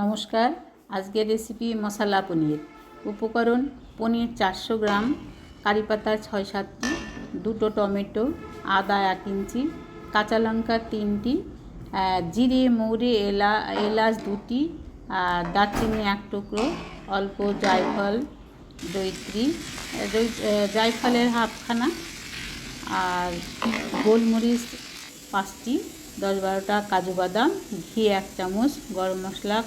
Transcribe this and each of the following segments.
নমস্কার, আজকের রেসিপি মশলা পনির। উপকরণ, পনির চারশো গ্রাম, কারি পাতা ছয় সাতটি, দুটো টমেটো, আদা এক ইঞ্চি, কাঁচা লঙ্কা তিনটি জিরে, মৌরে, এলা, এলাচ দুটি দারচিনি এক টুকরো, অল্প জায়ফল দৈত্রী জায়ফলের হাফখানা, আর গোলমরিচ পাঁচটি দশ বারোটা কাজু বাদাম, ঘি এক চামচ, গরম মশলা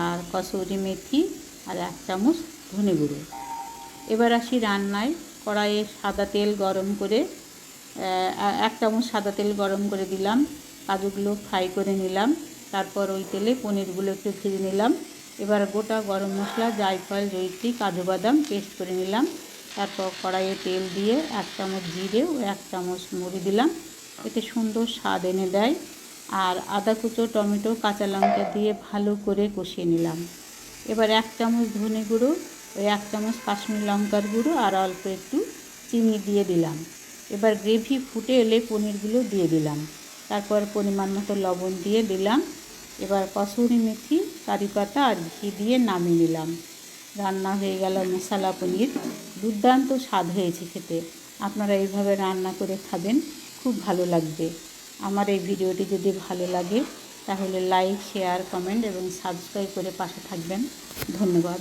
আর কসুরি মেথি আর এক চামচ ধনে গুঁড়ো। এবার আসি রান্নায়। কড়াইয়ে সাদা তেল গরম করে এক চামচ সাদা তেল গরম করে দিলাম। কাজুগুলো ফ্রাই করে নিলাম। তারপর ওই তেলে পনিরগুলো একটু ভেজে নিলাম। এবার গোটা গরম মশলা, জায়ফল জৈত্রী কাজু বাদাম পেস্ট করে নিলাম। তারপর কড়াইয়ে তেল দিয়ে এক চামচ জিরে ও এক চামচ মুড়ি দিলাম। এতে সুন্দর স্বাদ এনে দেয়। আর আদা কুচো, টমেটো, কাঁচা লঙ্কা দিয়ে ভালো করে কষিয়ে নিলাম। এবার এক চামচ ধনে গুঁড়ো ও এক চামচ কাশ্মীর লঙ্কার গুঁড়ো আর অল্প একটু চিনি দিয়ে দিলাম। এবার গ্রেভি ফুটে এলে পনিরগুলো দিয়ে দিলাম। তারপর পরিমাণ মতো লবণ দিয়ে দিলাম। এবার কসুরি মেথি, কারি পাতা আর ঘি দিয়ে নামিয়ে নিলাম। রান্না হয়ে গেল মশলা পনির। দুর্দান্ত স্বাদ হয়েছে খেতে। আপনারা এইভাবে রান্না করে খাবেন। খুব ভালো লাগবে। আমার এই ভিডিওটি যদি ভালো লাগে, তাহলে লাইক শেয়ার কমেন্ট এবং সাবস্ক্রাইব করে পাশে থাকবেন। ধন্যবাদ।